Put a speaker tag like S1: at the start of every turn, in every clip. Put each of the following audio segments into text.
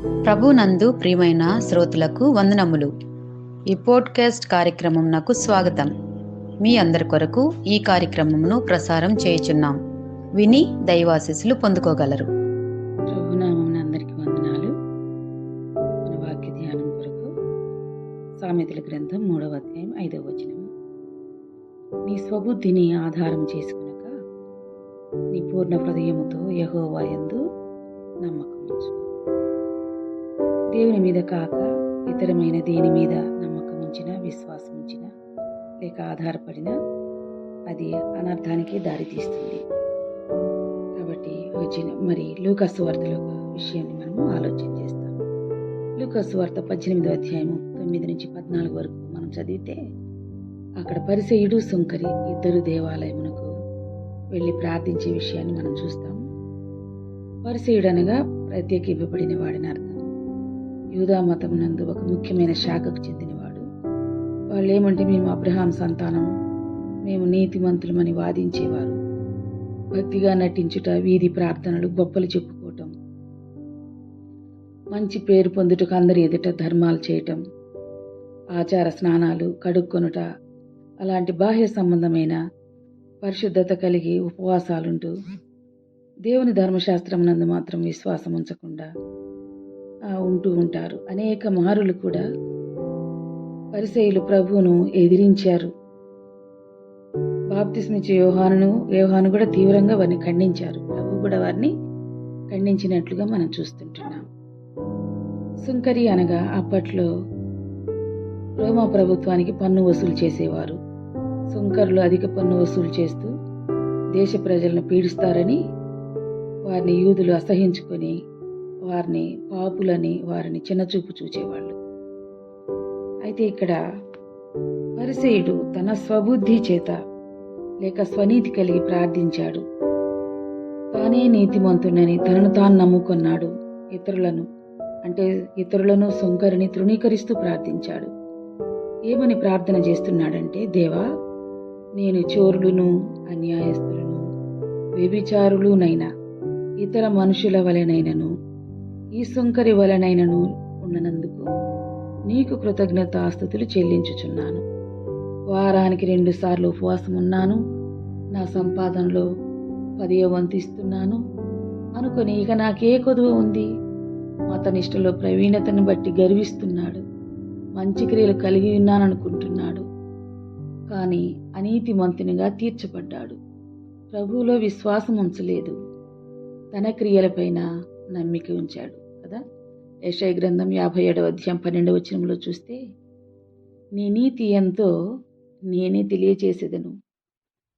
S1: ప్రభునందు ప్రియమైన శ్రోతలకు వందనములు. ఈ పోడ్కాస్ట్ కార్యక్రమం నాకు స్వాగతం. మీ అందరి కొరకు ఈ కార్యక్రమమును ప్రసారం చేయుచున్నాం. విని దైవాశీస్సులు పొందుకోగలరు.
S2: అందరికీ వందనాలు. మన వాక్య ధ్యానం కొరకు సామెతల గ్రంథం మూడవ అధ్యాయం ఐదవ వచనం నీ స్వబుద్ధిని ఆధారం చేసుకునక నీ పూర్ణ హృదయముతో యహోవాయందు నమ్మకం ఉంచు దేవుని మీద కాక ఇతరమైన దేని మీద నమ్మకం ఉంచిన విశ్వాసం ఉంచిన లేక ఆధారపడిన అది అనర్థానికి దారితీస్తుంది కాబట్టి వచ్చిన మరి లూకస్ వార్తల విషయాన్ని మనము ఆలోచన చేస్తాం. లూకస్ వార్త పద్దెనిమిదో అధ్యాయము తొమ్మిది నుంచి పద్నాలుగు వరకు మనం చదివితే అక్కడ పరిసయుడు సుంకరి ఇద్దరు దేవాలయమునకు వెళ్ళి ప్రార్థించే విషయాన్ని మనం చూస్తాం. పరిసయుడు అనగా ప్రత్యేకింపబడిన వాడిని అర్థం. యూదా మతమునందు ఒక ముఖ్యమైన శాఖకు చెందినవాడు. వాళ్ళు ఏమంటే మేము అబ్రహాం సంతానం మేము నీతిమంతులమని వాదించేవారు. భక్తిగా నటించుట వీధి ప్రార్థనలు గొప్పలు చెప్పుకోవటం మంచి పేరు పొందుటకు అందరి ఎదుట ధర్మాలు చేయటం ఆచార స్నానాలు కడుక్కొనుట అలాంటి బాహ్య సంబంధమైన పరిశుద్ధత కలిగి ఉపవాసాలుంటూ దేవుని ధర్మశాస్త్రం నందు మాత్రం విశ్వాసం ఉంచకుండా ఉంటూ ఉంటారు. అనేక మారులు కూడా పరిసయులు ప్రభువును ఎదిరించారు. బాప్తిస్మిచ్చే వ్యూహాను యోహాను కూడా తీవ్రంగా వారిని ఖండించారు. ప్రభు కూడా వారిని ఖండించినట్లుగా మనం చూస్తుంటున్నాం. సుంకరి అనగా అప్పట్లో రోమా ప్రభుత్వానికి పన్ను వసూలు చేసేవారు. సుంకరులు అధిక పన్ను వసూలు చేస్తూ దేశ ప్రజలను పీడిస్తారని వారిని యూదులు అసహించుకొని వారిని పాపులని వారిని చిన్నచూపు చూచేవాళ్ళు. అయితే ఇక్కడ పరిసేయుడు తన స్వబుద్ధి చేత లేక స్వనీతి కలిగి ప్రార్థించాడు. తానే నీతిమంతునని తనను తాను నమ్ముకున్నాడు ఇతరులను అంటే ఇతరులను సొంకరిని తృణీకరిస్తూ ప్రార్థించాడు. ఏమని ప్రార్థన చేస్తున్నాడంటే దేవా నేను చోరులను అన్యాయస్తులను వ్యభిచారులునైనా ఇతర మనుషుల వలెనైనను ఈ సుంకరి వలనైనను ఉన్ననందుకు నీకు కృతజ్ఞతాస్థుతులు చెల్లించుచున్నాను. వారానికి రెండుసార్లు ఉపవాసం ఉన్నాను. నా సంపాదనలో పదియ వంతు ఇస్తున్నాను అనుకుని ఇక నాకే కొదువ ఉంది. మతనిష్టలో ప్రవీణతను బట్టి గర్విస్తున్నాడు. మంచి క్రియలు కలిగి ఉన్నాననుకుంటున్నాడు. కానీ అనీతిమంతునిగా తీర్చబడ్డాడు. ప్రభువులో విశ్వాసం ఉంచలేదు తన క్రియలపైన నమ్మిక ఉంచాడు కదా? యశయ గ్రంథం యాభై ఏడవ అధ్యాయం పన్నెండవ వచనంలో చూస్తే నీ నీతి ఎంతో నేనే తెలియచేసేదను.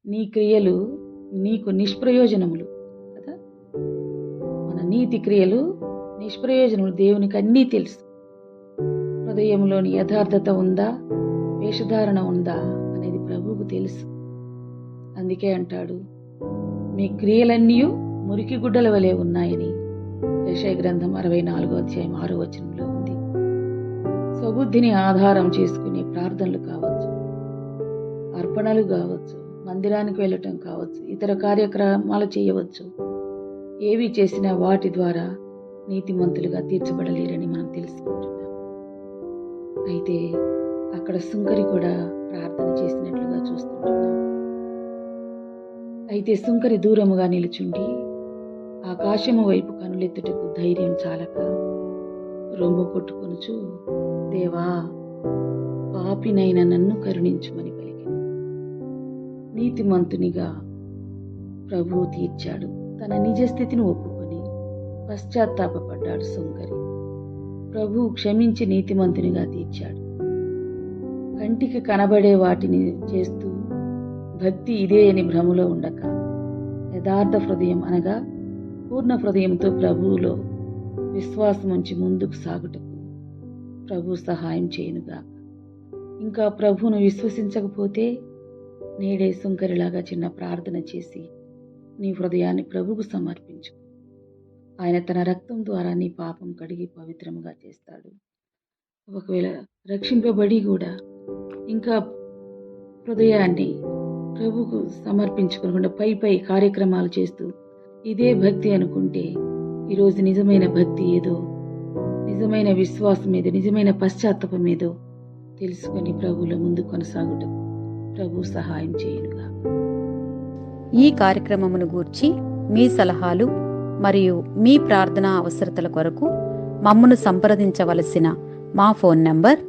S2: నీ క్రియలు నీకు నిష్ప్రయోజనములు కదా? మన నీతి క్రియలు నిష్ప్రయోజనములు దేవునికి అన్నీ తెలుసు. హృదయంలోని యథార్థత ఉందా? వేషధారణ ఉందా? అనేది ప్రభువుకు తెలుసు. అందుకే అంటాడు మీ క్రియలన్నీ మురికి గుడ్డల వలె ఉన్నాయని. యశయ గ్రంథం అరవై నాలుగో అధ్యాయం ఆరో వచనంలో ఉంది. స్వబుద్ధిని ఆధారం చేసుకునే ప్రార్థనలు కావచ్చు అర్పణలు కావచ్చు మందిరానికి వెళ్ళటం కావచ్చు ఇతర కార్యక్రమాలు చేయవచ్చు. ఏవి చేసినా వాటి ద్వారా నీతిమంతులుగా తీర్చబడలేరని మనం తెలుసుకుంటున్నాం. అయితే అక్కడ సుంకరి కూడా ప్రార్థన చేసినట్లుగా చూస్తుంటున్నాం. అయితే సుంకరి దూరముగా నిలుచుండి ఆకాశము వైపు కనులెత్తుటకు ధైర్యం చాలక రొమ్ము కొట్టుకొనుచు దేవా పాపినైన నన్ను కరుణించుమని పలికెను నీతిమంతునిగా ప్రభువు తీర్చాడు. తన నిజ స్థితిని ఒప్పుకొని పశ్చాత్తాపడ్డాడు సుంకరి ప్రభువు క్షమించి నీతిమంతునిగా తీర్చాడు. కంటికి కనబడే వాటిని చేస్తూ భక్తి ఇదే అని భ్రమలో ఉండక యథార్థ హృదయం అనగా పూర్ణ హృదయంతో ప్రభువులో విశ్వాసం ఉంచి ముందుకు సాగుటకు ప్రభు సహాయం చేయనుగా ఇంకా ప్రభువును విశ్వసించకపోతే నేడే సుంకరిలాగా చిన్న ప్రార్థన చేసి నీ హృదయాన్ని ప్రభువుకు సమర్పించు. ఆయన తన రక్తం ద్వారా నీ పాపం కడిగి పవిత్రముగా చేస్తాడు. ఒకవేళ రక్షింపబడి కూడా ఇంకా హృదయాన్ని ప్రభుకు సమర్పించుకోకుండా పై పై కార్యక్రమాలు చేస్తూ ఇదే భక్తి అనుకుంటే ఈరోజు నిజమైన భక్తి ఏదో నిజమైన విశ్వాసం ఏదో నిజమైన పశ్చాత్తాపం ఏదో తెలుసుకొని ప్రభువుల ముందు కొనసాగుటకు ప్రభు సహాయం చేయనుగా
S1: ఈ కార్యక్రమమును గూర్చి మీ సలహాలు మరియు మీ ప్రార్థనా అవసరతల కొరకు మమ్మను సంప్రదించవలసిన మా ఫోన్ నంబర్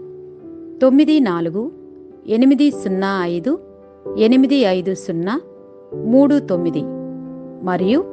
S1: తొమ్మిది నాలుగు ఎనిమిది సున్నా ఐదు ఎనిమిది ఐదు సున్నా మూడు తొమ్మిది. మరియు